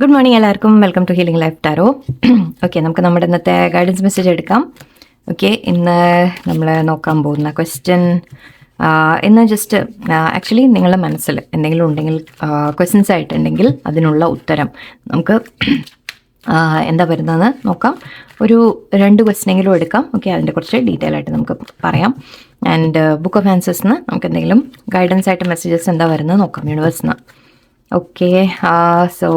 Good morning എല്ലാവർക്കും. Welcome to healing life tarot okay നമുക്ക് നമ്മുടെ ഇന്നത്തെ ഗൈഡൻസ് മെസ്സേജ് എടുക്കാം. ഓക്കെ ഇന്ന് നമ്മൾ നോക്കാൻ പോകുന്ന ക്വസ്റ്റ്യൻ ഇന്ന് ജസ്റ്റ് ആക്ച്വലി നിങ്ങളുടെ മനസ്സിൽ എന്തെങ്കിലും ഉണ്ടെങ്കിൽ ക്വസ്റ്റ്യൻസ് ആയിട്ടുണ്ടെങ്കിൽ അതിനുള്ള ഉത്തരം. നമുക്ക് എന്താ വരുന്നതെന്ന് നോക്കാം. ഒരു രണ്ട് ക്വസ്റ്റ്യനെങ്കിലും എടുക്കാം. ഓക്കെ അതിന്റെ കുറച്ച് ഡീറ്റെയിൽ ആയിട്ട് നമുക്ക് പറയാം. ആൻഡ് ബുക്ക് ഓഫ് ആൻസേഴ്സിന് നമുക്ക് എന്തെങ്കിലും ഗൈഡൻസ് ആയിട്ട് മെസ്സേജസ് എന്താ വരുന്നത് നോക്കാം യൂണിവേഴ്സ് നിന്ന് ഓക്കെ സോ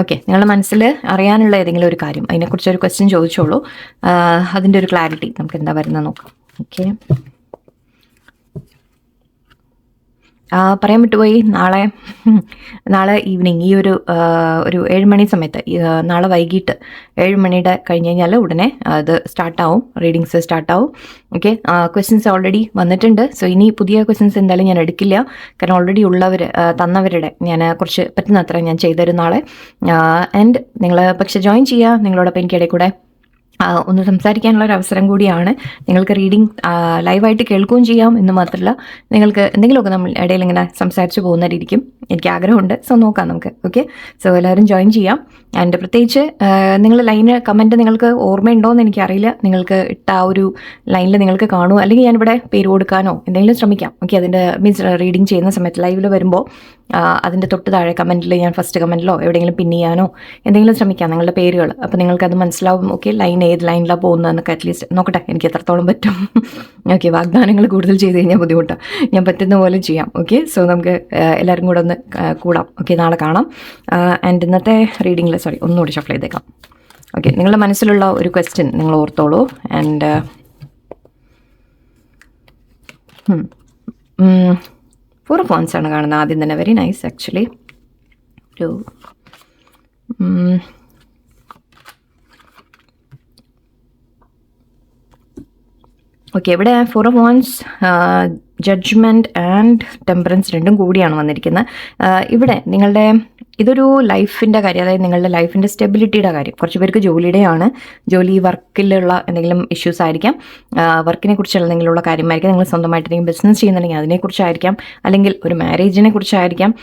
ഓക്കെ നിങ്ങളുടെ മനസ്സിൽ അറിയാനുള്ള ഏതെങ്കിലും ഒരു കാര്യം അതിനെക്കുറിച്ച് ഒരു ക്വസ്റ്റ്യൻ ചോദിച്ചോളൂ. അതിന്റെ ഒരു ക്ലാരിറ്റി നമുക്ക് എന്താ വരുന്നത് നോക്കാം. ഓക്കെ പറയാൻ വിട്ടുപോയി. നാളെ നാളെ ഈവനിങ് ഈ ഒരു ഒരു ഏഴ് മണി സമയത്ത് നാളെ വൈകിട്ട് ഏഴ് മണിയുടെ കഴിഞ്ഞ് കഴിഞ്ഞാൽ ഉടനെ അത് സ്റ്റാർട്ടാവും റീഡിങ്സ് സ്റ്റാർട്ടാവും ഓക്കെ ക്വസ്റ്റ്യൻസ് ഓൾറെഡി വന്നിട്ടുണ്ട്. സോ ഇനി പുതിയ ക്വസ്റ്റ്യൻസ് എന്തായാലും ഞാൻ എടുക്കില്ല. കാരണം ഓൾറെഡി ഉള്ളവർ തന്നവരുടെ ഞാൻ കുറച്ച് പറ്റുന്നത്ര ഞാൻ ചെയ്തുതരും നാളെ. ആൻഡ് നിങ്ങൾ പക്ഷെ ജോയിൻ ചെയ്യുക നിങ്ങളോടൊപ്പം എനിക്കിടയിൽ കൂടെ. ഒന്ന് സംസാരിക്കാനുള്ള ഒരു അവസരം കൂടിയാണ്. നിങ്ങൾക്ക് റീഡിംഗ് ലൈവായിട്ട് കേൾക്കുകയും ചെയ്യാം. എന്ന് മാത്രമല്ല നിങ്ങൾക്ക് എന്തെങ്കിലുമൊക്കെ നമ്മൾ ഇടയിൽ ഇങ്ങനെ സംസാരിച്ച് പോകുന്നവരിയിരിക്കും എനിക്ക് ആഗ്രഹമുണ്ട്. സോ നോക്കാം നമുക്ക്. ഓക്കെ സോ എല്ലാവരും ജോയിൻ ചെയ്യാം. ആൻഡ് പ്രത്യേകിച്ച് നിങ്ങൾ ലൈന് കമന്റ് നിങ്ങൾക്ക് ഓർമ്മയുണ്ടോ എന്ന് എനിക്കറിയില്ല. നിങ്ങൾക്ക് ഇട്ട ആ ഒരു ലൈനിൽ നിങ്ങൾക്ക് കാണുമോ അല്ലെങ്കിൽ ഞാനിവിടെ പേര് കൊടുക്കാനോ? എന്തെങ്കിലും ശ്രമിക്കാം. ഓക്കെ അതിന്റെ മീൻസ് റീഡിംഗ് ചെയ്യുന്ന സമയത്ത് ലൈവിൽ വരുമ്പോൾ അതിന്റെ തൊട്ട് താഴെ കമന്റിൽ ഞാൻ ഫസ്റ്റ് കമന്റിലോ എവിടെയെങ്കിലും പിൻ ചെയ്യാനോ എന്തെങ്കിലും ശ്രമിക്കാം നിങ്ങളുടെ പേരുകൾ. അപ്പോൾ നിങ്ങൾക്കത് മനസ്സിലാവും ഓക്കെ ലൈൻ ഏത് ലൈനിലാണ് പോകുന്നതെന്നൊക്കെ അറ്റ്ലീസ്റ്റ് നോക്കട്ടെ എനിക്ക് എത്രത്തോളം പറ്റും. ഓക്കെ വാഗ്ദാനങ്ങൾ കൂടുതൽ ചെയ്ത് കഴിഞ്ഞാൽ ബുദ്ധിമുട്ടാണ് ഞാൻ പറ്റുന്ന പോലെ ചെയ്യാം ഓക്കെ സോ നമുക്ക് എല്ലാവരും കൂടെ ഒന്ന് കൂടാം ഓക്കെ നാളെ കാണാം. ആൻഡ് ഇന്നത്തെ റീഡിങ്ങിൽ സോറി ഒന്നുകൂടി ഷഫിൾ ചെയ്തേക്കാം. ഓക്കെ നിങ്ങളുടെ മനസ്സിലുള്ള ഒരു ക്വസ്റ്റ്യൻ നിങ്ങൾ ഓർത്തോളൂ ആൻഡ് ഫോർ ഫോൺസ് ആണ് കാണുന്നത് ആദ്യം തന്നെ. വെരി നൈസ് ആക്ച്വലി ഒരു ഓക്കെ ഇവിടെ four of wands judgement and temperance രണ്ടും കൂടിയാണ് വന്നിരിക്കുന്നത്. ഇവിടെ നിങ്ങളുടെ ഇതൊരു ലൈഫിന്റെ കാര്യം അതായത് നിങ്ങളുടെ ലൈഫിന്റെ സ്റ്റെബിലിറ്റിയുടെ കാര്യം. കുറച്ച് പേർക്ക് ജോലിയുടെയാണ് ജോലി വർക്കിലുള്ള എന്തെങ്കിലും ഇഷ്യൂസ് ആയിരിക്കാം. വർക്കിനെ കുറിച്ചുള്ള എന്തെങ്കിലുമുള്ള കാര്യമായിരിക്കും. നിങ്ങൾ സ്വന്തമായിട്ട് എന്തെങ്കിലും ബിസിനസ് ചെയ്യുന്നുണ്ടെങ്കിൽ അതിനെക്കുറിച്ചായിരിക്കാം. അല്ലെങ്കിൽ ഒരു മാരേജിനെ കുറിച്ചായിരിക്കാം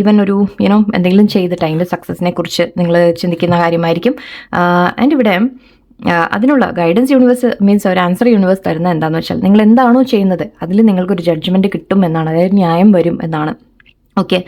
ഈവൻ ഒരു യുനോ എന്തെങ്കിലും ചെയ്തിട്ട് അതിന്റെ സക്സസിനെ കുറിച്ച് നിങ്ങൾ ചിന്തിക്കുന്ന കാര്യമായിരിക്കും. ആൻഡ് ഇവിടെ അതിനുള്ള ഗൈഡൻസ് യൂണിവേഴ്സ് മീൻസ് ഒരു ആൻസർ യൂണിവേഴ്സ് തരുന്ന എന്താണെന്ന് വെച്ചാൽ നിങ്ങൾ എന്താണോ ചെയ്യുന്നത് അതിൽ നിങ്ങൾക്കൊരു ജഡ്ജ്മെന്റ് കിട്ടും എന്നാണ്. അതായത് ന്യായം വരും എന്നാണ്. ഓക്കെ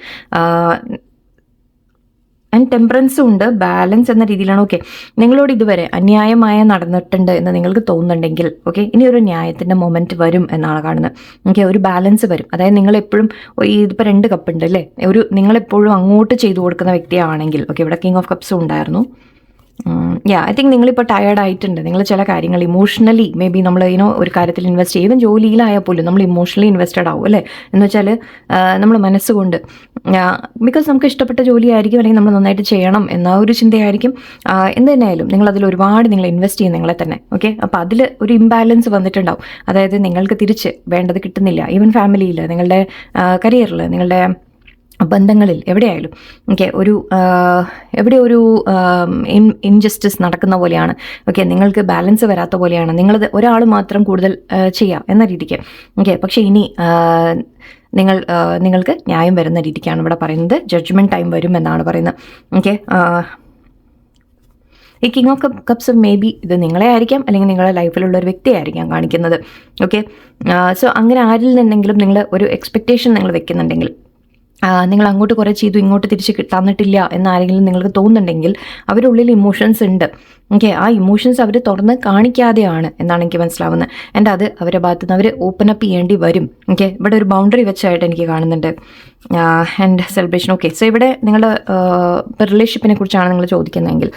ആൻഡ് ടെമ്പറൻസും ഉണ്ട്. ബാലൻസ് എന്ന രീതിയിലാണ്. ഓക്കെ നിങ്ങളോട് ഇതുവരെ അന്യായമായ നടന്നിട്ടുണ്ട് എന്ന് നിങ്ങൾക്ക് തോന്നുന്നുണ്ടെങ്കിൽ ഓക്കെ ഇനി ഒരു ന്യായത്തിന്റെ മൊമെന്റ് വരും എന്നാണ് കാണുന്നത്. ഓക്കെ ഒരു ബാലൻസ് വരും. അതായത് നിങ്ങളെപ്പോഴും ഇതിപ്പോൾ രണ്ട് കപ്പ് ഉണ്ട് അല്ലേ? ഒരു നിങ്ങളെപ്പോഴും അങ്ങോട്ട് ചെയ്തു കൊടുക്കുന്ന വ്യക്തിയാണെങ്കിൽ ഓക്കെ ഇവിടെ കിങ് ഓഫ് കപ്സും ഉണ്ടായിരുന്നു. യാ ഐ തിങ്ക് നിങ്ങളിപ്പോൾ ടയേർഡ് ആയിട്ടുണ്ട്. നിങ്ങൾ ചില കാര്യങ്ങൾ ഇമോഷണലി മേ ബി നമ്മൾ ഇനോ ഒരു കാര്യത്തിൽ ഇൻവെസ്റ്റ് ചെയ്യും ജോലിയിലായാൽ പോലും നമ്മൾ ഇമോഷണലി ഇൻവെസ്റ്റഡ് ആവും അല്ലേ? എന്ന് വെച്ചാൽ നമ്മൾ മനസ്സുകൊണ്ട് ബിക്കോസ് നമുക്ക് ഇഷ്ടപ്പെട്ട ജോലിയായിരിക്കും അല്ലെങ്കിൽ നമ്മൾ നന്നായിട്ട് ചെയ്യണം എന്ന ഒരു ചിന്തയായിരിക്കും. എന്ത് തന്നെയായാലും നിങ്ങൾ അതിൽ ഒരുപാട് നിങ്ങൾ ഇൻവെസ്റ്റ് ചെയ്യും നിങ്ങളെ തന്നെ ഓക്കെ അപ്പോൾ അതിൽ ഒരു ഇംബാലൻസ് വന്നിട്ടുണ്ടാവും. അതായത് നിങ്ങൾക്ക് തിരിച്ച് വേണ്ടത് കിട്ടുന്നില്ല. ഈവൻ ഫാമിലിയിൽ നിങ്ങളുടെ കരിയറിൽ നിങ്ങളുടെ ബന്ധങ്ങളിൽ എവിടെയായാലും ഓക്കെ ഒരു എവിടെ ഒരു ഇൻ ഇൻജസ്റ്റിസ് നടക്കുന്ന പോലെയാണ് ഓക്കെ നിങ്ങൾക്ക് ബാലൻസ് വരാത്ത പോലെയാണ് നിങ്ങളത് ഒരാൾ മാത്രം കൂടുതൽ ചെയ്യാം എന്ന രീതിക്ക് ഓക്കെ പക്ഷേ ഇനി നിങ്ങൾ നിങ്ങൾക്ക് ന്യായം വരുന്ന രീതിക്കാണ് ഇവിടെ പറയുന്നത് ജഡ്ജ്മെന്റ് ടൈം വരും എന്നാണ് പറയുന്നത് ഓക്കെ ഈ king of cup cups maybe ഇത് നിങ്ങളെ ആയിരിക്കാം അല്ലെങ്കിൽ നിങ്ങളുടെ ലൈഫിലുള്ള ഒരു വ്യക്തിയായിരിക്കാം കാണിക്കുന്നത് ഓക്കെ സോ അങ്ങനെ ആരിൽ നിന്നെങ്കിലും നിങ്ങൾ ഒരു എക്സ്പെക്റ്റേഷൻ നിങ്ങൾ വെക്കുന്നുണ്ടെങ്കിൽ നിങ്ങൾ അങ്ങോട്ട് കുറേ ചെയ്തു ഇങ്ങോട്ട് തിരിച്ച് തന്നിട്ടില്ല എന്നാരെങ്കിലും നിങ്ങൾക്ക് തോന്നുന്നുണ്ടെങ്കിൽ അവരുള്ളിൽ ഇമോഷൻസ് ഉണ്ട്. ഓക്കെ ആ ഇമോഷൻസ് അവർ തുറന്ന് കാണിക്കാതെയാണ് എന്നാണ് എനിക്ക് മനസ്സിലാവുന്നത്. എന്റെ അത് അവരെ ഭാഗത്ത് നിന്ന് അവർ ഓപ്പൺ അപ്പ് ചെയ്യേണ്ടി വരും. ഓക്കെ ഇവിടെ ഒരു ബൗണ്ടറി വെച്ചായിട്ട് എനിക്ക് കാണുന്നുണ്ട്. ആൻഡ് സെലിബ്രേഷൻ ഓക്കെ സോ ഇവിടെ നിങ്ങളുടെ റിലേഷൻഷിപ്പിനെ കുറിച്ചാണ് നിങ്ങൾ ചോദിക്കുന്നതെങ്കിൽ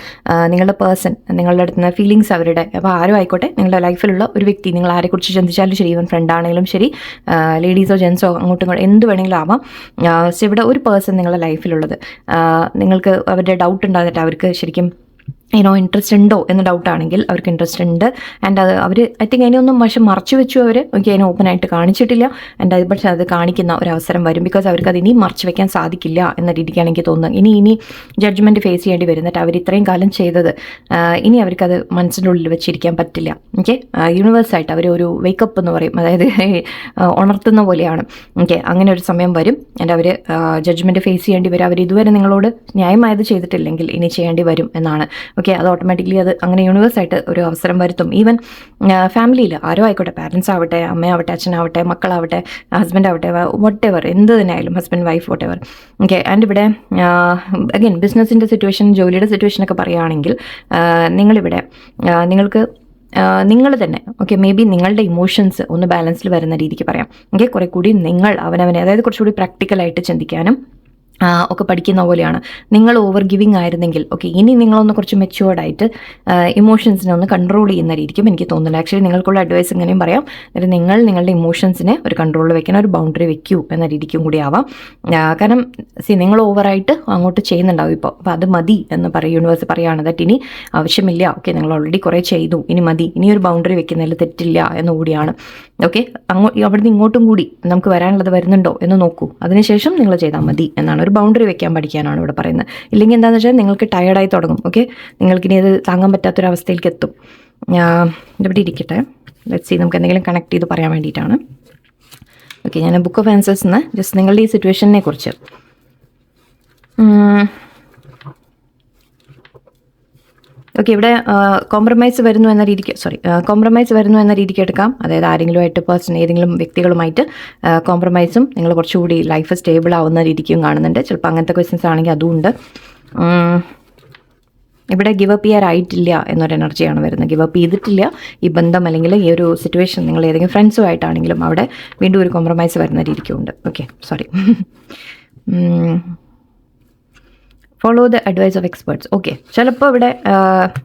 നിങ്ങളുടെ പേഴ്സൺ നിങ്ങളുടെ അടുത്ത് നിന്ന് ഫീലിങ്സ് അവരുടെ അപ്പോൾ ആരും ആയിക്കോട്ടെ നിങ്ങളുടെ ലൈഫിലുള്ള ഒരു വ്യക്തി നിങ്ങൾ ആരെക്കുറിച്ച് ചിന്തിച്ചാലും ശരി ഇവൻ ഫ്രണ്ട് ആണെങ്കിലും ശരി ലേഡീസോ ജെൻസോ അങ്ങോട്ടും ഇങ്ങോട്ടും എന്ത് വേണമെങ്കിലും ആവാം. സോ ഇവിടെ ഒരു പേഴ്സൺ നിങ്ങളുടെ ലൈഫിലുള്ളത് നിങ്ങൾക്ക് അവരുടെ ഡൗട്ട് ഉണ്ടാകുന്നിട്ട് അവർക്ക് ശരിക്കും ഏനോ ഇൻട്രസ്റ്റ് ഉണ്ടോ എന്ന് ഡൗട്ട് ആണെങ്കിൽ അവർക്ക് ഇൻട്രസ്റ്റ് ഉണ്ട്. ആൻഡ് അത് അവർ ഐ തിങ്ക് അതിനൊന്നും പക്ഷെ മറച്ചു വെച്ചു അവർ എനിക്ക് അതിനെ ഓപ്പൺ ആയിട്ട് കാണിച്ചിട്ടില്ല. ആൻഡ് അത് പക്ഷേ അത് കാണിക്കുന്ന ഒരു അവസരം വരും. ബിക്കോസ് അവർക്ക് അത് ഇനി മറച്ചു വെക്കാൻ സാധിക്കില്ല എന്ന രീതിക്കാണ് എനിക്ക് തോന്നുന്നത് ഇനി ഇനി ജഡ്ജ്മെന്റ് ഫേസ് ചെയ്യേണ്ടി വരുന്നിട്ട് അവർ ഇത്രയും കാലം ചെയ്തത് ഇനി അവർക്കത് മനസ്സിന്റെ ഉള്ളിൽ വെച്ചിരിക്കാൻ പറ്റില്ല. ഓക്കെ യൂണിവേഴ്സായിട്ട് അവർ ഒരു വേക്കപ്പ് എന്ന് പറയും. അതായത് ഉണർത്തുന്ന പോലെയാണ്. ഓക്കെ അങ്ങനെ ഒരു സമയം വരും. ആൻഡ് അവർ ജഡ്ജ്മെന്റ് ഫേസ് ചെയ്യേണ്ടി വരും. അവർ ഇതുവരെ നിങ്ങളോട് ന്യായമായത് ചെയ്തിട്ടില്ലെങ്കിൽ ഇനി ചെയ്യേണ്ടി വരും എന്നാണ്. ഓക്കെ അത് ഓട്ടോമാറ്റിക്കലി അത് അങ്ങനെ യൂണിവേഴ്സായിട്ട് ഒരു അവസരം വരുത്തും. ഈവൻ ഫാമിലിയിൽ ആരോ ആയിക്കോട്ടെ പാരൻസ് ആവട്ടെ അമ്മയാവട്ടെ അച്ഛനാവട്ടെ മക്കളാവട്ടെ ഹസ്ബൻഡ് ആവട്ടെ വട്ട് എവർ എന്ത് തന്നെയായാലും husband wife whatever okay and ഇവിടെ അഗൈൻ ബിസിനസ്സിന്റെ സിറ്റുവേഷൻ ജോലിയുടെ സിറ്റുവേഷനൊക്കെ പറയുകയാണെങ്കിൽ ആ, നിങ്ങളിവിടെ നിങ്ങൾക്ക് നിങ്ങൾ തന്നെ ഓക്കെ മേ ബി നിങ്ങളുടെ ഇമോഷൻസ് ഒന്ന് ബാലൻസിൽ വരുന്ന രീതിക്ക് പറയാം. ഓക്കെ കുറെ കൂടി നിങ്ങൾ അവനവനെ അതായത് കുറച്ചുകൂടി പ്രാക്ടിക്കലായിട്ട് ചിന്തിക്കാനും ഒക്കെ പഠിക്കുന്ന പോലെയാണ്. നിങ്ങൾ ഓവർ ഗിവിങ് ആയിരുന്നെങ്കിൽ ഓക്കെ ഇനി നിങ്ങളൊന്ന് കുറച്ച് മെച്ചുവേർഡ് ആയിട്ട് ഇമോഷൻസിനെ ഒന്ന് കൺട്രോൾ ചെയ്യുന്ന രീതിക്കും എനിക്ക് തോന്നുന്നുണ്ട്. ആക്ച്വലി നിങ്ങൾക്കുള്ള അഡ്വൈസ് എങ്ങനെയും പറയാം. അതായത് നിങ്ങൾ നിങ്ങളുടെ ഇമോഷൻസിനെ ഒരു കൺട്രോളിൽ വെക്കണം ഒരു ബൗണ്ടറി വെക്കൂ എന്ന രീതിക്കും കൂടി ആവാം. കാരണം സി നിങ്ങൾ ഓവറായിട്ട് അങ്ങോട്ട് ചെയ്യുന്നുണ്ടാവും ഇപ്പോൾ അപ്പോൾ അത് മതി എന്ന് പറയും യൂണിവേഴ്സ് പറയുകയാണ് ദറ്റ് ഇനി ആവശ്യമില്ല. ഓക്കെ നിങ്ങൾ ഓൾറെഡി കുറേ ചെയ്തു. ഇനി മതി. ഇനി ഒരു ബൗണ്ടറി വെക്കുന്നതിൽ തെറ്റില്ല എന്ന് കൂടിയാണ്. ഓക്കെ അങ്ങോ അവിടുന്ന് ഇങ്ങോട്ടും കൂടി നമുക്ക് വരാനുള്ളത് വരുന്നുണ്ടോ എന്ന് നോക്കൂ. അതിനുശേഷം നിങ്ങൾ ചെയ്താൽ മതി എന്നാണ്. ഒരു ബൗണ്ടറി വെക്കാൻ പഠിക്കാനാണ് ഇവിടെ പറയുന്നത്. ഇല്ലെങ്കിൽ എന്താണെന്ന് വെച്ചാൽ നിങ്ങൾക്ക് ടയർഡായി തുടങ്ങും. ഓക്കെ നിങ്ങൾക്കിനി അത് താങ്ങാൻ പറ്റാത്തൊരവസ്ഥയിലേക്ക് എത്തും. ഇവിടെ ഇരിക്കട്ടെ. ലെറ്റ് സി നമുക്ക് എന്തെങ്കിലും കണക്ട് ചെയ്ത് പറയാൻ വേണ്ടിയിട്ടാണ്. ഓക്കെ ഞാൻ ബുക്ക് ഓഫ് ആൻസേഴ്സിന് ജസ്റ്റ് നിങ്ങളുടെ ഈ സിറ്റുവേഷനെ കുറിച്ച്. ഓക്കെ ഇവിടെ കോംപ്രമൈസ് വരുന്നു എന്ന രീതിക്ക് സോറി കോംപ്രമൈസ് വരുന്നു എന്ന രീതിക്ക് എടുക്കാം. അതായത് ആരെങ്കിലുമായിട്ട് പേഴ്സൺ ഏതെങ്കിലും വ്യക്തികളുമായിട്ട് കോംപ്രമൈസും നിങ്ങൾ കുറച്ചുകൂടി ലൈഫ് സ്റ്റേബിൾ ആവുന്ന രീതിക്കും കാണുന്നുണ്ട്. ചിലപ്പോൾ അങ്ങനത്തെ ക്വസ്റ്റ്യൻസ് ആണെങ്കിൽ അതും ഉണ്ട്. ഇവിടെ ഗിവ് അപ്പ് ചെയ്യാറായിട്ടില്ല എന്നൊരു എനർജിയാണ് വരുന്നത്. ഗിവ് അപ്പ് ചെയ്തിട്ടില്ല. ഈ ബന്ധം അല്ലെങ്കിൽ ഈ ഒരു സിറ്റുവേഷൻ നിങ്ങൾ ഏതെങ്കിലും ഫ്രണ്ട്സുമായിട്ടാണെങ്കിലും അവിടെ വീണ്ടും ഒരു കോംപ്രമൈസ് വരുന്ന രീതിക്കുണ്ട് okay sorry follow the advice of experts okay ചിലപ്പോൾ ഇവിടെ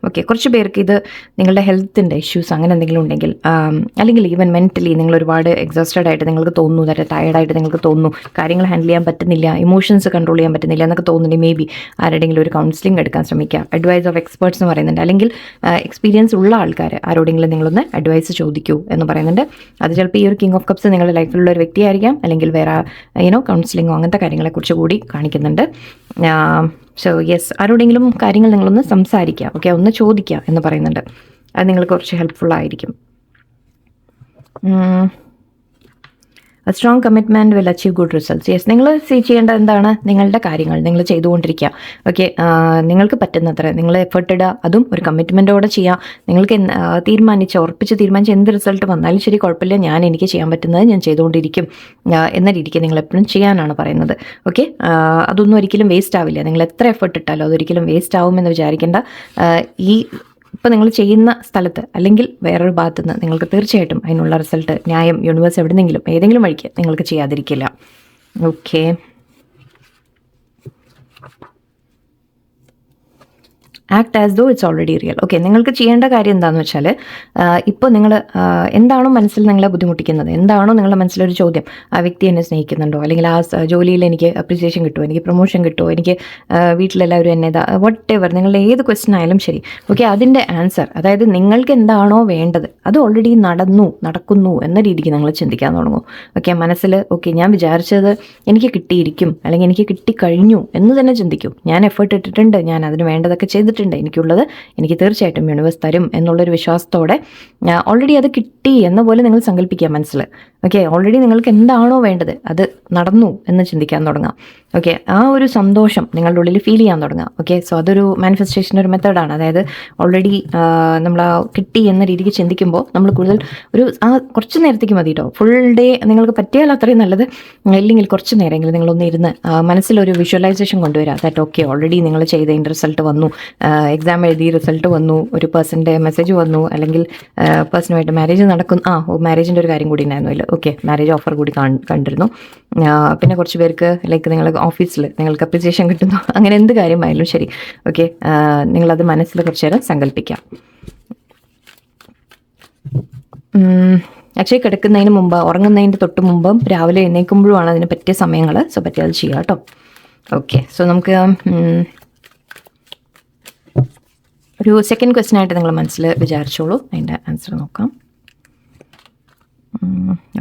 ഓക്കെ കുറച്ച് പേർക്ക് ഇത് നിങ്ങളുടെ ഹെൽത്തിന്റെ ഇഷ്യൂസ് അങ്ങനെ എന്തെങ്കിലും ഉണ്ടെങ്കിൽ അല്ലെങ്കിൽ ഈവൻ മെന്റലി നിങ്ങൾ ഒരുപാട് എക്സോസ്റ്റഡ് ആയിട്ട് നിങ്ങൾക്ക് തോന്നുന്നു തരെ ടയർഡായിട്ട് നിങ്ങൾക്ക് തോന്നുന്നു കാര്യങ്ങൾ ഹാൻഡിൽ ചെയ്യാൻ പറ്റുന്നില്ല ഇമോഷൻസ് കൺട്രോൾ ചെയ്യാൻ പറ്റുന്നില്ല എന്നൊക്കെ തോന്നുന്നുണ്ടെങ്കിൽ മേ ബി ആരുടെങ്കിലും ഒരു കൗൺസിലിംഗ് എടുക്കാൻ ശ്രമിക്കുക. അഡ്വൈസ് ഓഫ് എക്സ്പേർട്സ് എന്ന് പറയുന്നുണ്ട്. അല്ലെങ്കിൽ എക്സ്പീരിയൻസ് ഉള്ള ആൾക്കാർ ആരോടെങ്കിലും നിങ്ങളൊന്ന് അഡ്വൈസ് ചോദിക്കൂ എന്ന് പറയുന്നുണ്ട്. അത് ചിലപ്പോൾ ഈ ഒരു കിങ് ഓഫ് കപ്സ് നിങ്ങളുടെ ലൈഫിലുള്ള ഒരു വ്യക്തിയായിരിക്കാം. അല്ലെങ്കിൽ വേറെ യുനോ കൗൺസിലിങ്ങോ അങ്ങനത്തെ കാര്യങ്ങളെക്കുറിച്ച് കൂടി കാണിക്കുന്നുണ്ട്. സോ യെസ് ആരോടെങ്കിലും കാര്യങ്ങൾ നിങ്ങളൊന്ന് സംസാരിക്കുക ഓക്കെ ഒന്ന് ചോദിക്കുക എന്ന് പറയുന്നുണ്ട്. അത് നിങ്ങൾക്ക് കുറച്ച് ഹെൽപ്ഫുൾ ആയിരിക്കും. Strong commitment will achieve good results yes നിങ്ങൾ സീ ചെയ്യേണ്ടത് എന്താണ്? നിങ്ങളുടെ കാര്യങ്ങൾ നിങ്ങൾ ചെയ്തുകൊണ്ടിരിക്കുക. ഓക്കെ നിങ്ങൾക്ക് പറ്റുന്നത്ര. നിങ്ങൾ എഫേർട്ട് ഇടുക അതും ഒരു കമ്മിറ്റ്മെന്റോടെ ചെയ്യുക. നിങ്ങൾക്ക് തീരുമാനിച്ച് ഉറപ്പിച്ച് തീരുമാനിച്ച് എന്ത് റിസൾട്ട് വന്നാലും ശരി കുഴപ്പമില്ല. ഞാൻ എനിക്ക് ചെയ്യാൻ പറ്റുന്നത് ഞാൻ ചെയ്തുകൊണ്ടിരിക്കും. എന്ന രീതിക്ക് നിങ്ങൾ എപ്പോഴും ചെയ്യാനാണ് പറയുന്നത്. ഓക്കെ അതൊന്നും ഒരിക്കലും വേസ്റ്റ് ആവില്ല. നിങ്ങൾ എത്ര എഫേർട്ട് ഇട്ടാലും അതൊരിക്കലും വേസ്റ്റ് ആവുമെന്ന് വിചാരിക്കേണ്ട. ഈ ഇപ്പോൾ നിങ്ങൾ ചെയ്യുന്ന സ്ഥലത്ത് അല്ലെങ്കിൽ വേറൊരു ഭാഗത്ത് നിന്ന് നിങ്ങൾക്ക് തീർച്ചയായിട്ടും അതിനുള്ള റിസൾട്ട് ന്യായം യൂണിവേഴ്സ് എവിടെന്നെങ്കിലും ഏതെങ്കിലും വഴിക്ക് നിങ്ങൾക്ക് ചെയ്യാതിരിക്കില്ല. Okay act as though it's already real okay നിങ്ങൾക്ക് ചെയ്യേണ്ട കാര്യം എന്താണെന്ന് വെച്ചാൽ ഇപ്പോൾ നിങ്ങൾ എന്താണോ മനസ്സിൽ നിങ്ങളെ ബുദ്ധിമുട്ടിക്കുന്നത്? എന്താണോ നിങ്ങളുടെ മനസ്സിലൊരു ചോദ്യം? ആ വ്യക്തി എന്നെ സ്നേഹിക്കുന്നുണ്ടോ? അല്ലെങ്കിൽ ആ ജോലിയിൽ എനിക്ക് അപ്രിസിയേഷൻ കിട്ടുമോ എനിക്ക് പ്രൊമോഷൻ കിട്ടുമോ എനിക്ക് വീട്ടിലെല്ലാവരും എന്നെ വട്ട് എവർ നിങ്ങളുടെ ഏത് ക്വസ്റ്റ്യൻ ആയാലും ശരി. ഓക്കെ അതിന്റെ ആൻസർ അതായത് നിങ്ങൾക്ക് എന്താണോ വേണ്ടത് അത് ഓൾറെഡി നടന്നു നടക്കുന്നു എന്ന രീതിക്ക് നിങ്ങൾ ചിന്തിക്കാൻ തുടങ്ങും. ഓക്കെ മനസ്സിൽ ഓക്കെ ഞാൻ വിചാരിച്ചത് എനിക്ക് കിട്ടിയിരിക്കും അല്ലെങ്കിൽ എനിക്ക് കിട്ടിക്കഴിഞ്ഞു എന്ന് തന്നെ ചിന്തിക്കും. ഞാൻ എഫേർട്ട് ഇട്ടിട്ടുണ്ട് ഞാൻ അതിന് വേണ്ടതൊക്കെ ചെയ്തിട്ടുണ്ട്. എനിക്കുള്ളത്. എനിക്ക് തീർച്ചയായിട്ടും യൂണിവേഴ്സ് തരും എന്നുള്ളൊരു വിശ്വാസത്തോടെ ഓൾറെഡി അത് കിട്ടി എന്ന പോലെ നിങ്ങൾ സങ്കല്പിക്കുക മനസ്സിൽ ഓക്കെ ഓൾറെഡി നിങ്ങൾക്ക് എന്താണോ വേണ്ടത് അത് നടന്നു എന്ന് ചിന്തിക്കാൻ തുടങ്ങാം. ഓക്കെ ആ ഒരു സന്തോഷം നിങ്ങളുടെ ഉള്ളിൽ ഫീൽ ചെയ്യാൻ തുടങ്ങാം. ഓക്കെ സോ അതൊരു മാനിഫെസ്റ്റേഷന്റെ ഒരു മെത്തേഡാണ് അതായത് ഓൾറെഡി നമ്മൾ കിട്ടി എന്ന രീതിക്ക് ചിന്തിക്കുമ്പോൾ നമ്മൾ കൂടുതൽ ഒരു ആ കുറച്ച് നേരത്തേക്ക് മതി കേട്ടോ ഫുൾ ഡേ നിങ്ങൾക്ക് പറ്റിയാൽ അത്രയും നല്ലത്. ഇല്ലെങ്കിൽ കുറച്ച് നേരമെങ്കിലും നിങ്ങളൊന്ന് ഇരുന്ന് മനസ്സിലൊരു വിഷ്വലൈസേഷൻ കൊണ്ടുവരാം. ദാറ്റ് ഓക്കെ ഓൾറെഡി നിങ്ങൾ ചെയ്തതിന്റെ റിസൾട്ട് വന്നു. എക്സാം എഴുതി റിസൾട്ട് വന്നു ഒരു പേഴ്സന്റെ മെസ്സേജ് വന്നു അല്ലെങ്കിൽ പേഴ്സണുമായിട്ട് മാരേജ് നടക്കുന്നു ആ മാരേജിന്റെ ഒരു കാര്യം കൂടി ഉണ്ടായിരുന്നു ഇല്ല ഓക്കെ മാരേജ് ഓഫർ കൂടി കണ്ടിരുന്നു. പിന്നെ കുറച്ച് പേർക്ക് ലൈക്ക് നിങ്ങൾ ഓഫീസിൽ നിങ്ങൾക്ക് അപ്രിസിയേഷൻ കിട്ടുന്നു. അങ്ങനെ എന്ത് കാര്യമായാലും ശരി. ഓക്കെ നിങ്ങളത് മനസ്സിൽ കുറച്ച് നേരം സങ്കല്പിക്കാം ആക്ച്വലി കിടക്കുന്നതിന് മുമ്പ് ഉറങ്ങുന്നതിന്റെ തൊട്ട് മുമ്പും രാവിലെ എഴുന്നേൽക്കുമ്പോഴുമാണ് അതിന് പറ്റിയ സമയങ്ങൾ സോ പറ്റിയത് ചെയ്യാം കേട്ടോ. ഓക്കെ സോ നമുക്ക് ഒരു സെക്കൻഡ് ക്വസ്റ്റ്യൻ ആയിട്ട് നിങ്ങൾ മനസ്സിൽ വിചാരിച്ചോളൂ. അതിന്റെ ആൻസർ നോക്കാം.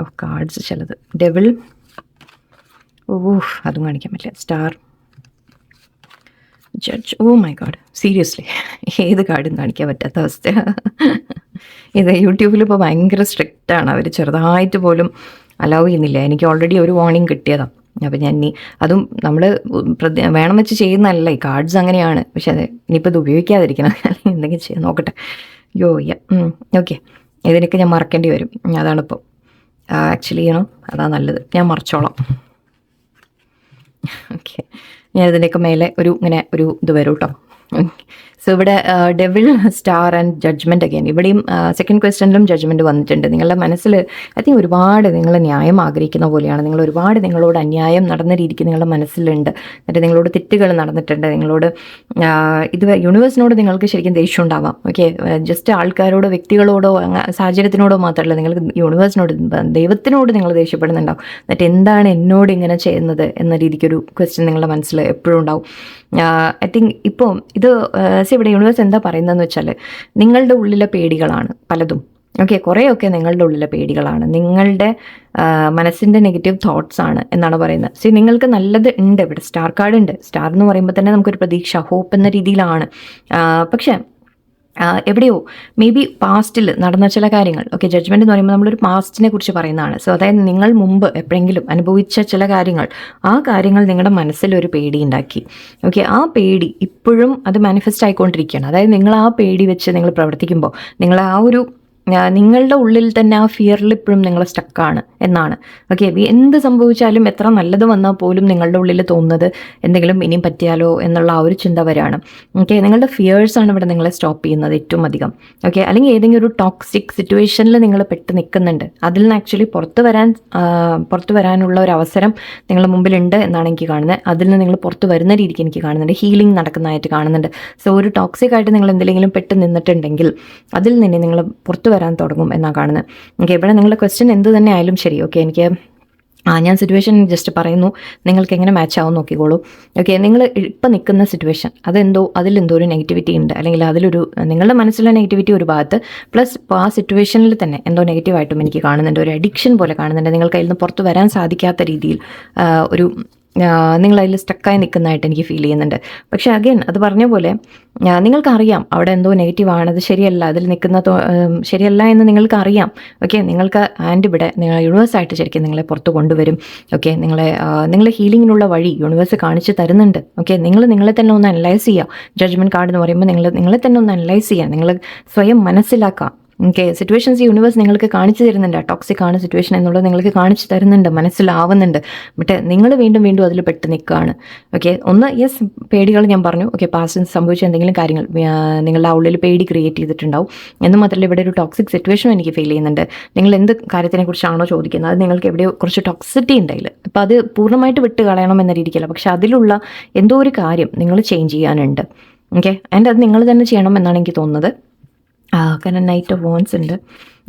ഓ കാർഡ്സ് ചിലത്. ഡെവിൾ ഓ അതും കാണിക്കാൻ പറ്റില്ല. Star judge oh my god seriously ഏത് കാർഡും കാണിക്കാൻ പറ്റാത്ത അവസ്ഥ. ഇത് യൂട്യൂബിൽ ഇപ്പോൾ ഭയങ്കര സ്ട്രിക്റ്റ് ആണ്. അവർ ചെറുതായിട്ട് പോലും അലൗ ചെയ്യുന്നില്ല. എനിക്ക് ഓൾറെഡി ഒരു വാർണിംഗ് കിട്ടിയതാണ് അപ്പം ഞാൻ ഇനി അതും നമ്മൾ വേണം വെച്ച് ചെയ്യുന്നതല്ല ഈ കാർഡ്സ് അങ്ങനെയാണ്. പക്ഷെ അത് ഇനിയിപ്പോൾ ഇത് ഉപയോഗിക്കാതിരിക്കണം. എന്തെങ്കിലും ചെയ്യാൻ നോക്കട്ടെ. യോ യ ഓക്കെ ഇതിനൊക്കെ ഞാൻ മറക്കേണ്ടി വരും. അതാണിപ്പോൾ ആക്ച്വലി ചെയ്യണം അതാ നല്ലത്. ഞാൻ മറച്ചോളാം. ഓക്കെ ഞാൻ ഇതിന്റെയൊക്കെ മേലെ ഒരു ഇങ്ങനെ ഒരു ഇത് വരും കേട്ടോ സോ ഇവിടെ devil star and judgement again ഇവിടെയും സെക്കൻഡ് ക്വസ്റ്റ്യനിലും ജഡ്ജ്മെന്റ് വന്നിട്ടുണ്ട്. നിങ്ങളുടെ മനസ്സിൽ ഐ തിങ്ക് ഒരുപാട് നിങ്ങൾ ന്യായം ആഗ്രഹിക്കുന്ന പോലെയാണ്. നിങ്ങൾ ഒരുപാട് നിങ്ങളോട് അന്യായം നടന്ന രീതിക്ക് നിങ്ങളുടെ മനസ്സിലുണ്ട്. എന്നിട്ട് നിങ്ങളോട് തെറ്റുകൾ നടന്നിട്ടുണ്ട്. നിങ്ങളോട് ഇത് യൂണിവേഴ്സിനോട് നിങ്ങൾക്ക് ശരിക്കും ദേഷ്യം ഉണ്ടാവാം. ഓക്കെ ജസ്റ്റ് ആൾക്കാരോടോ വ്യക്തികളോടോ സാഹചര്യത്തിനോടോ മാത്രമല്ല നിങ്ങൾ യൂണിവേഴ്സിനോട് ദൈവത്തിനോട് നിങ്ങൾ ദേഷ്യപ്പെടുന്നുണ്ടാവും. എന്നിട്ട് എന്താണ് എന്നോട് ഇങ്ങനെ ചെയ്യുന്നത് എന്ന രീതിക്കൊരു ക്വസ്റ്റ്യൻ നിങ്ങളുടെ മനസ്സിൽ എപ്പോഴും ഉണ്ടാവും. ഐ തിങ്ക് ഇപ്പം ഇത് ഇവിടെ യൂണിവേഴ്സ് എന്താ പറയുന്നതെന്ന് വെച്ചാൽ നിങ്ങളുടെ ഉള്ളിലെ പേടികളാണ് പലതും. ഓക്കെ കുറേയൊക്കെ നിങ്ങളുടെ ഉള്ളിലെ പേടികളാണ്. നിങ്ങളുടെ മനസ്സിന്റെ നെഗറ്റീവ് തോട്ട്സ് ആണ് എന്നാണ് പറയുന്നത്. സി നിങ്ങൾക്ക് നല്ലത് ഉണ്ട് ഇവിടെ. സ്റ്റാർ കാർഡ് ഉണ്ട്. സ്റ്റാർ എന്ന് പറയുമ്പോൾ തന്നെ നമുക്കൊരു പ്രതീക്ഷ ഹോപ്പ് എന്ന രീതിയിലാണ്. പക്ഷേ എവിടെയോ മേ ബി പാസ്റ്റിൽ നടന്ന ചില കാര്യങ്ങൾ. ഓക്കെ ജഡ്ജ്മെന്റ് എന്ന് പറയുമ്പോൾ നമ്മളൊരു പാസ്റ്റിനെ കുറിച്ച് പറയുന്നതാണ്. സോ അതായത് നിങ്ങൾ മുമ്പ് എപ്പോഴെങ്കിലും അനുഭവിച്ച ചില കാര്യങ്ങൾ ആ കാര്യങ്ങൾ നിങ്ങളുടെ മനസ്സിൽ ഒരു പേടി ഉണ്ടാക്കി. ഓക്കെ ആ പേടി ഇപ്പോഴും അത് മാനിഫെസ്റ്റ് ആയിക്കൊണ്ടിരിക്കുകയാണ്. അതായത് നിങ്ങൾ ആ പേടി വെച്ച് നിങ്ങൾ പ്രവർത്തിക്കുമ്പോൾ നിങ്ങൾ ആ ഒരു നിങ്ങളുടെ ഉള്ളിൽ തന്നെ ആ ഫിയറിൽ ഇപ്പോഴും നിങ്ങൾ സ്റ്റക്കാണ് എന്നാണ്. ഓക്കെ എന്ത് സംഭവിച്ചാലും എത്ര നല്ലത് വന്നാൽ പോലും നിങ്ങളുടെ ഉള്ളിൽ തോന്നുന്നത് എന്തെങ്കിലും ഇനിയും പറ്റിയാലോ എന്നുള്ള ആ ഒരു ചിന്ത വരാണ് ഓക്കെ നിങ്ങളുടെ ഫിയേഴ്സാണ് ഇവിടെ നിങ്ങളെ സ്റ്റോപ്പ് ചെയ്യുന്നത് ഏറ്റവും അധികം. ഓക്കെ അല്ലെങ്കിൽ ഏതെങ്കിലും ഒരു ടോക്സിക് സിറ്റുവേഷനിൽ നിങ്ങൾ പെട്ട് നിൽക്കുന്നുണ്ട്. അതിൽ നിന്ന് ആക്ച്വലി പുറത്ത് വരാൻ പുറത്ത് വരാനുള്ള ഒരു അവസരം നിങ്ങളുടെ മുമ്പിലുണ്ട് എന്നാണ് എനിക്ക് കാണുന്നത്. അതിൽ നിന്ന് നിങ്ങൾ പുറത്ത് വരുന്ന രീതിക്ക് എനിക്ക് കാണുന്നുണ്ട്. ഹീലിംഗ് നടക്കുന്നതായിട്ട് കാണുന്നുണ്ട്. സോ ഒരു ടോക്സിക് ആയിട്ട് നിങ്ങൾ എന്തെങ്കിലും പെട്ട് നിന്നിട്ടുണ്ടെങ്കിൽ അതിൽ നിന്ന് നിങ്ങൾ പുറത്ത് വരാൻ തുടങ്ങും എന്നാണ് കാണുന്നത്. ഓക്കെ ഇവിടെ നിങ്ങളുടെ ക്വസ്റ്റ്യൻ എന്ത് തന്നെ ആയാലും ശരി. ഓക്കെ എനിക്ക് ആ ഞാൻ സിറ്റുവേഷൻ ജസ്റ്റ് പറയുന്നു. നിങ്ങൾക്ക് എങ്ങനെ മാച്ച് ആവും നോക്കിക്കോളൂ. ഓക്കെ നിങ്ങൾ ഇപ്പം നിൽക്കുന്ന സിറ്റുവേഷൻ അതെന്തോ അതിലെന്തോ ഒരു നെഗറ്റിവിറ്റി ഉണ്ട്. അല്ലെങ്കിൽ അതിലൊരു നിങ്ങളുടെ മനസ്സിലെ നെഗറ്റിവിറ്റി ഒരു ഭാഗത്ത് പ്ലസ് ഇപ്പോൾ ആ സിറ്റുവേഷനിൽ തന്നെ എന്തോ നെഗറ്റീവായിട്ടും എനിക്ക് കാണുന്നുണ്ട്. ഒരു അഡിക്ഷൻ പോലെ കാണുന്നുണ്ട്. നിങ്ങൾക്ക് അതിൽ നിന്ന് പുറത്ത് വരാൻ സാധിക്കാത്ത രീതിയിൽ ഒരു നിങ്ങൾ അതിൽ സ്റ്റക്കായി നിൽക്കുന്നതായിട്ട് എനിക്ക് ഫീൽ ചെയ്യുന്നുണ്ട്. പക്ഷേ അഗൈൻ അത് പറഞ്ഞ പോലെ നിങ്ങൾക്കറിയാം അവിടെ എന്തോ നെഗറ്റീവ് ആണ് അത് ശരിയല്ല അതിൽ നിൽക്കുന്ന ശരിയല്ല എന്ന് നിങ്ങൾക്ക് അറിയാം ഓക്കെ നിങ്ങൾക്ക് ആൻഡ് ഇവിടെ നിങ്ങൾ യൂണിവേഴ്സായിട്ട് ശരിക്കും നിങ്ങളെ പുറത്ത് കൊണ്ടുവരും. ഓക്കെ നിങ്ങളെ നിങ്ങളെ ഹീലിങ്ങിനുള്ള വഴി യൂണിവേഴ്സ് കാണിച്ചു തരുന്നുണ്ട്. ഓക്കെ നിങ്ങൾ നിങ്ങളെ തന്നെ ഒന്ന് അനലൈസ് ചെയ്യുക. ജഡ്ജ്മെന്റ് കാർഡ് എന്ന് പറയുമ്പോൾ നിങ്ങൾ നിങ്ങളെ തന്നെ ഒന്ന് അനലൈസ് ചെയ്യുക. നിങ്ങൾ സ്വയം മനസ്സിലാക്കാം ഓക്കെ സിറ്റുവേഷൻസ് യൂണിവേഴ്സ് നിങ്ങൾക്ക് കാണിച്ചു തരുന്നുണ്ട്. ടോക്സിക് ആണ് സിറ്റുവേഷൻ എന്നുള്ളത് നിങ്ങൾക്ക് കാണിച്ചു തരുന്നുണ്ട് മനസ്സിലാവുന്നുണ്ട്. ബട്ട് നിങ്ങൾ വീണ്ടും വീണ്ടും അതിൽ പെട്ട് നിൽക്കുകയാണ്. ഓക്കെ ഒന്ന് യെസ് പേടികൾ ഞാൻ പറഞ്ഞു. ഓക്കെ പാസ്റ്റ് സംഭവിച്ച എന്തെങ്കിലും കാര്യങ്ങൾ നിങ്ങളുടെ ഉള്ളിൽ പേടി ക്രിയേറ്റ് ചെയ്തിട്ടുണ്ടാവും. എന്ന് മാത്രമല്ല ഇവിടെ ഒരു ടോക്സിക് സിറ്റുവേഷൻ എനിക്ക് ഫീൽ ചെയ്യുന്നുണ്ട്. നിങ്ങൾ എന്ത് കാര്യത്തിനെ കുറിച്ചാണോ ചോദിക്കുന്നത്? അത് നിങ്ങൾക്ക് എവിടെയോ കുറച്ച് ടോക്സിറ്റി ഉണ്ടായില്ല അപ്പോൾ അത് പൂർണമായിട്ട് വിട്ട് കളയണം എന്ന രീതിക്കല്ല. പക്ഷെ അതിലുള്ള എന്തോ ഒരു കാര്യം നിങ്ങൾ ചേഞ്ച് ചെയ്യാനുണ്ട്. ഓക്കെ ആൻഡ് അത് നിങ്ങൾ തന്നെ ചെയ്യണം എന്നാണ് എനിക്ക് തോന്നുന്നത്. കാരണം നൈറ്റ് ഓഫ് വോൺസ് ഉണ്ട്.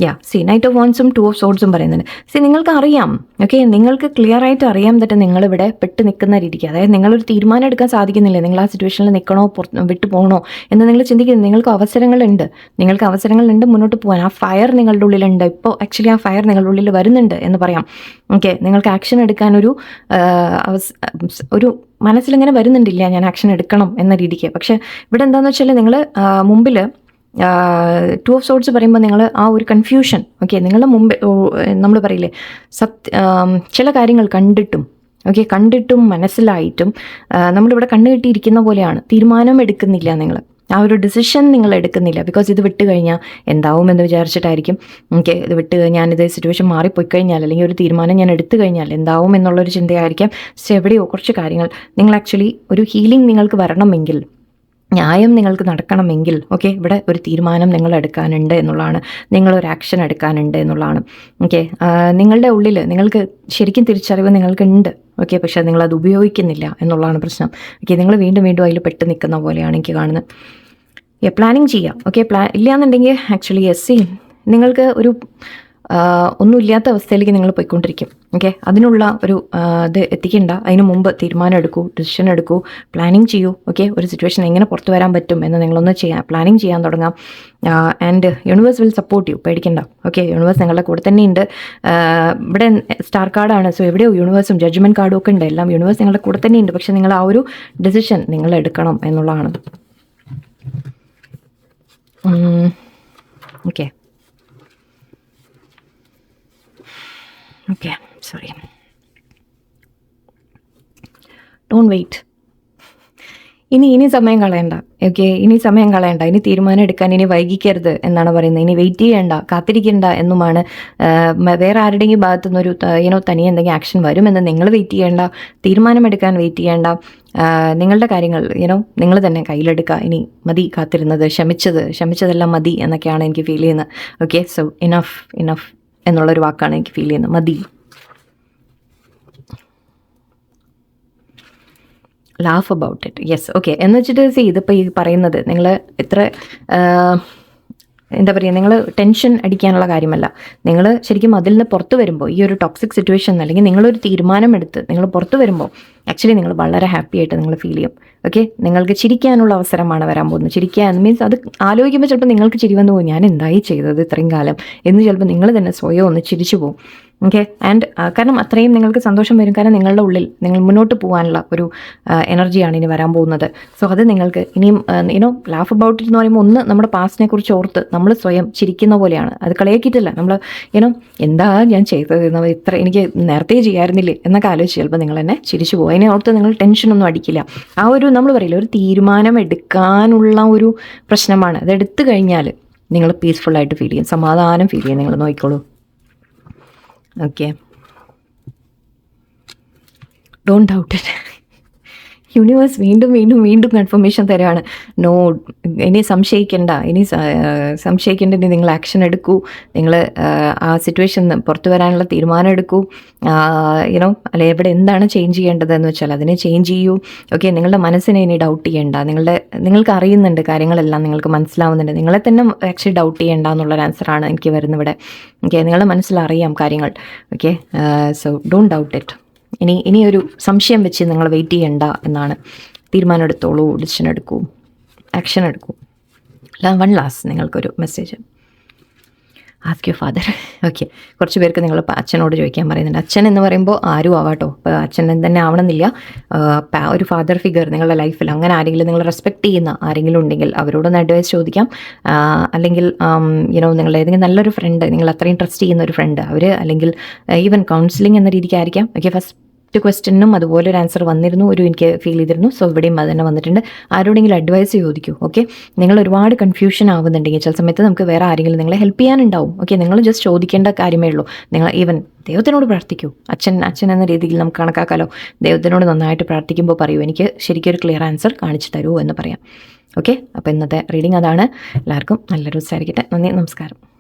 യാ സി നൈറ്റ് ഓഫ് വോൺസും ടു ഓഫ് സോഡ്സും പറയുന്നുണ്ട്. സി നിങ്ങൾക്ക് അറിയാം ഓക്കെ നിങ്ങൾക്ക് ക്ലിയർ ആയിട്ട് അറിയാം പറ്റും നിങ്ങളിവിടെ പെട്ട് നിൽക്കുന്ന രീതിക്ക്. അതായത് നിങ്ങളൊരു തീരുമാനം എടുക്കാൻ സാധിക്കുന്നില്ല? നിങ്ങൾ ആ സിറ്റുവേഷനിൽ നിൽക്കണോ വിട്ടു പോകണോ എന്ന് നിങ്ങൾ ചിന്തിക്കുന്നത് നിങ്ങൾക്ക് അവസരങ്ങളുണ്ട്. നിങ്ങൾക്ക് അവസരങ്ങളുണ്ട് മുന്നോട്ട് പോകാൻ. ആ ഫയർ നിങ്ങളുടെ ഉള്ളിലുണ്ട്. ഇപ്പോൾ ആക്ച്വലി ആ ഫയർ നിങ്ങളുടെ ഉള്ളിൽ വരുന്നുണ്ട് എന്ന് പറയാം. ഓക്കെ നിങ്ങൾക്ക് ആക്ഷൻ എടുക്കാൻ ഒരു ഒരു മനസ്സിലിങ്ങനെ വരുന്നുണ്ടില്ല ഞാൻ ആക്ഷൻ എടുക്കണം എന്ന രീതിക്ക്. പക്ഷേ ഇവിടെ എന്താണെന്ന് വെച്ചാൽ നിങ്ങൾ മുമ്പിൽ ടു ഓഫ് സോഡ്സ് പറയുമ്പോൾ നിങ്ങൾ ആ ഒരു കൺഫ്യൂഷൻ ഓക്കെ നിങ്ങളുടെ മുമ്പ് നമ്മൾ പറയില്ലേ സത്യ ചില കാര്യങ്ങൾ കണ്ടിട്ടും ഓക്കെ കണ്ടിട്ടും മനസ്സിലായിട്ടും നമ്മളിവിടെ കണ്ണു കണ്ണുകെട്ടിയിരിക്കുന്ന പോലെയാണ്. തീരുമാനം എടുക്കുന്നില്ല നിങ്ങൾ ആ ഒരു ഡിസിഷൻ നിങ്ങൾ എടുക്കുന്നില്ല. ബിക്കോസ് ഇത് വിട്ട് കഴിഞ്ഞാൽ എന്താവും എന്ന് വിചാരിച്ചിട്ടായിരിക്കും. ഓക്കെ ഇത് വിട്ട് ഞാനിത് സിറ്റുവേഷൻ മാറിപ്പോയി കഴിഞ്ഞാൽ അല്ലെങ്കിൽ ഒരു തീരുമാനം ഞാൻ എടുത്തു കഴിഞ്ഞാൽ എന്താവും എന്നുള്ളൊരു ചിന്തയായിരിക്കാം. എവിടെയോ കുറച്ച് കാര്യങ്ങൾ നിങ്ങൾ ആക്ച്വലി ഒരു ഹീലിംഗ് നിങ്ങൾക്ക് വരണമെങ്കിൽ ന്യായം നിങ്ങൾക്ക് നടക്കണമെങ്കിൽ ഓക്കെ ഇവിടെ ഒരു തീരുമാനം നിങ്ങൾ എടുക്കാനുണ്ട് എന്നുള്ളതാണ്. നിങ്ങളൊരു ആക്ഷൻ എടുക്കാനുണ്ട് എന്നുള്ളതാണ്. ഓക്കെ നിങ്ങളുടെ ഉള്ളിൽ നിങ്ങൾക്ക് ശരിക്കും തിരിച്ചറിവ് നിങ്ങൾക്കുണ്ട്. ഓക്കെ പക്ഷേ നിങ്ങളത് ഉപയോഗിക്കുന്നില്ല എന്നുള്ളതാണ് പ്രശ്നം. ഓക്കെ നിങ്ങൾ വീണ്ടും വീണ്ടും അതിൽ പെട്ട് നിൽക്കുന്ന പോലെയാണ് എനിക്ക് കാണുന്നത്. പ്ലാനിങ് ചെയ്യാം. ഓക്കെ പ്ലാ ഇല്ലയെന്നുണ്ടെങ്കിൽ ആക്ച്വലി എസ് സി നിങ്ങൾക്ക് ഒരു ഒന്നുമില്ലാത്ത അവസ്ഥയിലേക്ക് നിങ്ങൾ പോയിക്കൊണ്ടിരിക്കും. ഓക്കെ അതിനുള്ള ഒരു ഇത് എത്തിക്കണ്ട. അതിന് മുമ്പ് തീരുമാനം എടുക്കൂ ഡിസിഷൻ എടുക്കൂ പ്ലാനിങ് ചെയ്യൂ. ഓക്കെ ഒരു സിറ്റുവേഷൻ എങ്ങനെ പുറത്തു വരാൻ പറ്റും എന്ന് നിങ്ങളൊന്ന് ചെയ്യാം പ്ലാനിങ് ചെയ്യാൻ തുടങ്ങാം. And universe will support you പേടിക്കണ്ട. ഓക്കെ യൂണിവേഴ്സ് നിങ്ങളുടെ കൂടെ തന്നെയുണ്ട് ഇവിടെ സ്റ്റാർ കാർഡാണ് സോ എവിടെയോ യൂണിവേഴ്സും ജഡ്ജ്മെന്റ് കാർഡും ഒക്കെ ഉണ്ട്. എല്ലാം യൂണിവേഴ്സ് നിങ്ങളുടെ കൂടെ തന്നെയുണ്ട് പക്ഷേ നിങ്ങൾ ആ ഒരു ഡിസിഷൻ നിങ്ങൾ എടുക്കണം എന്നുള്ളതാണ്. Okay okay sorry Don't wait ഇനി ഇനി സമയം കളയണ്ട ഓക്കെ ഇനി സമയം കളയണ്ട ഇനി തീരുമാനം എടുക്കാൻ ഇനി വൈകിക്കരുത് എന്നാണ് പറയുന്നത്. ഇനി വെയിറ്റ് ചെയ്യണ്ട കാത്തിരിക്കണ്ട എന്നുമാണ് വേറെ ആരുടെയും ഭാഗത്തു നിന്നൊരു ഇനോ തനിയെ എന്തെങ്കിലും ആക്ഷൻ വരുമെന്ന് നിങ്ങൾ വെയിറ്റ് ചെയ്യേണ്ട തീരുമാനമെടുക്കാൻ വെയിറ്റ് ചെയ്യേണ്ട. നിങ്ങളുടെ കാര്യങ്ങൾ യുനോ നിങ്ങൾ തന്നെ കയ്യിലെടുക്കുക. ഇനി മതി കാത്തിരുന്നത് ക്ഷമിച്ചത് ക്ഷമിച്ചതെല്ലാം മതി എന്നൊക്കെയാണ് എനിക്ക് ഫീൽ ചെയ്യുന്നത്. ഓക്കെ സോ ഇനഫ് ഇനഫ് എന്നുള്ളൊരു വാക്കാണ് എനിക്ക് ഫീൽ ചെയ്യുന്നത്. മതി. Laugh about it yes okay എന്ന് വെച്ചിട്ട് സി ഇതിപ്പോൾ ഈ പറയുന്നത് നിങ്ങൾ എത്ര എന്താ പറയുക നിങ്ങൾ ടെൻഷൻ അടിക്കാനുള്ള കാര്യമല്ല. നിങ്ങൾ ശരിക്കും അതിൽ നിന്ന് പുറത്തു വരുമ്പോൾ ഈ ഒരു ടോക്സിക് സിറ്റുവേഷൻ അല്ലെങ്കിൽ നിങ്ങളൊരു തീരുമാനമെടുത്ത് നിങ്ങൾ പുറത്തു വരുമ്പോൾ ആക്ച്വലി നിങ്ങൾ വളരെ ഹാപ്പി ആയിട്ട് നിങ്ങൾ ഫീൽ ചെയ്യും. ഓക്കെ നിങ്ങൾക്ക് ചിരിക്കാനുള്ള അവസരമാണ് വരാൻ പോകുന്നത്. ചിരിക്കുക എന്ന് മീൻസ് അത് ആലോചിക്കുമ്പോൾ ചിലപ്പോൾ നിങ്ങൾക്ക് ചിരി വന്നു പോകും. ഞാൻ എന്തായി ചെയ്തത് ഇത്രയും കാലം? എന്ന് ചിലപ്പോൾ നിങ്ങൾ തന്നെ സ്വയം ഒന്ന് ചിരിച്ചു പോകും. ഓക്കെ ആൻഡ് കാരണം അത്രയും നിങ്ങൾക്ക് സന്തോഷം വരും. കാരണം നിങ്ങളുടെ ഉള്ളിൽ നിങ്ങൾ മുന്നോട്ട് പോകാനുള്ള ഒരു എനർജിയാണ് ഇനി വരാൻ പോകുന്നത്. സോ അത് നിങ്ങൾക്ക് ഇനിയും യുനോ ലാഫ് അബൌട്ട് ഇറ്റ് എന്ന് പറയുമ്പോൾ ഒന്ന് നമ്മുടെ പാസ്റ്റിനെ കുറിച്ച് ഓർത്ത് നമ്മൾ സ്വയം ചിരിക്കുന്ന പോലെയാണ്. അത് കളയാക്കിയിട്ടില്ല. നമ്മൾ യുനോ എന്താ ഞാൻ ചെയ്തത് ഇത്ര എനിക്ക് നേരത്തെ ചെയ്യാറുന്നില്ലേ എന്നൊക്കെ ആലോചിച്ച് ചിലപ്പോൾ നിങ്ങൾ തന്നെ ചിരിച്ചു പോകും. അതിനെ ഓർത്ത് നിങ്ങൾ ടെൻഷനൊന്നും അടിക്കില്ല. ആ ഒരു നമ്മൾ പറയില്ല ഒരു തീരുമാനം എടുക്കാനുള്ള ഒരു പ്രശ്നമാണ്. അത് എടുത്തു കഴിഞ്ഞാൽ നിങ്ങൾ പീസ്ഫുള്ളായിട്ട് ഫീൽ ചെയ്യും. സമാധാനം ഫീൽ ചെയ്യും. നിങ്ങൾ നോക്കിക്കോളൂ. Okay don't doubt it universe വീണ്ടും വീണ്ടും വീണ്ടും കൺഫർമേഷൻ തരാണ്. നോ ഇനി സംശയിക്കേണ്ട. ഇനി സംശയിക്കേണ്ട. ഇനി നിങ്ങൾ ആക്ഷൻ എടുക്കൂ. നിങ്ങൾ ആ സിറ്റുവേഷൻ പുറത്തു വരാനുള്ള തീരുമാനം എടുക്കൂ. യുനോ അല്ലെ എവിടെ എന്താണ് ചേഞ്ച് ചെയ്യേണ്ടതെന്ന് വെച്ചാൽ അതിനെ ചേഞ്ച് ചെയ്യൂ. ഓക്കെ നിങ്ങളുടെ മനസ്സിനെ ഇനി ഡൗട്ട് ചെയ്യേണ്ട. നിങ്ങളുടെ നിങ്ങൾക്ക് അറിയുന്നുണ്ട് കാര്യങ്ങളെല്ലാം നിങ്ങൾക്ക് മനസ്സിലാവുന്നുണ്ട്. നിങ്ങളെ തന്നെ ആക്ച്വലി ഡൗട്ട് ചെയ്യേണ്ട എന്നുള്ളൊരു ആൻസറാണ് എനിക്ക് വരുന്നിവിടെ ഓക്കെ നിങ്ങളുടെ മനസ്സിലറിയാം കാര്യങ്ങൾ. Okay so don't doubt it ഇനി ഇനി ഒരു സംശയം വെച്ച് നിങ്ങൾ വെയിറ്റ് ചെയ്യണ്ട എന്നാണ് തീരുമാനം എടുത്തോളൂ ഡിസിഷൻ എടുക്കൂ ആക്ഷൻ എടുക്കൂ. വൺ ലാസ്റ്റ് നിങ്ങൾക്കൊരു message ask you father okay കുറച്ച് പേർക്ക് നിങ്ങൾ അച്ഛനോട് ചോദിക്കാൻ പറയുന്നുണ്ട്. അച്ഛൻ എന്ന് പറയുമ്പോൾ ആരും ആവാട്ടോ. ഇപ്പോൾ അച്ഛൻ തന്നെ ആവണമെന്നില്ല. ഒരു ഫാദർ ഫിഗർ നിങ്ങളുടെ ലൈഫിൽ അങ്ങനെ ആരെങ്കിലും നിങ്ങൾ റെസ്പെക്ട് ചെയ്യുന്ന ആരെങ്കിലും ഉണ്ടെങ്കിൽ അവരോടൊന്ന് അഡ്വൈസ് ചോദിക്കാം. അല്ലെങ്കിൽ യുനോ നിങ്ങൾ ഏതെങ്കിലും നല്ലൊരു ഫ്രണ്ട് നിങ്ങൾ അത്രയും ട്രസ്റ്റ് ചെയ്യുന്ന ഒരു ഫ്രണ്ട് അവർ അല്ലെങ്കിൽ ഈവൻ കൗൺസിലിംഗ് എന്ന രീതിക്കായിരിക്കാം. ഓക്കെ ഫസ്റ്റ് ക്വസ്റ്റ്യനും അതുപോലെ ഒരു ആൻസർ വന്നിരുന്നു ഒരു എനിക്ക് ഫീൽ ചെയ്തിരുന്നു. സോ ഇവിടെയും അത് തന്നെ വന്നിട്ടുണ്ട്. ആരോടെങ്കിലും അഡ്വൈസ് ചോദിക്കൂ ഓക്കെ നിങ്ങൾ ഒരുപാട് കൺഫ്യൂഷൻ ആവുന്നുണ്ടെങ്കിൽ ചില സമയത്ത് നമുക്ക് വേറെ ആരെങ്കിലും നിങ്ങളെ ഹെൽപ്പ് ചെയ്യാനുണ്ടാവും ഓക്കെ നിങ്ങൾ ജസ്റ്റ് ചോദിക്കേണ്ട കാര്യമേ ഉള്ളൂ. നിങ്ങൾ ഈവൻ ദൈവത്തിനോട് പ്രാർത്ഥിക്കൂ. അച്ഛൻ അച്ഛൻ എന്ന രീതിയിൽ നമുക്ക് കണക്കാക്കാലോ. ദൈവത്തിനോട് നന്നായിട്ട് പ്രാർത്ഥിക്കുമ്പോൾ പറയൂ എനിക്ക് ശരിക്കൊരു ക്ലിയർ ആൻസർ കാണിച്ചു തരൂ എന്ന് പറയാം. ഓക്കെ അപ്പോൾ ഇന്നത്തെ റീഡിംഗ് അതാണ്. എല്ലാവർക്കും നല്ലൊരു ദിവസമായിരിക്കട്ടെ. നന്ദി നമസ്കാരം.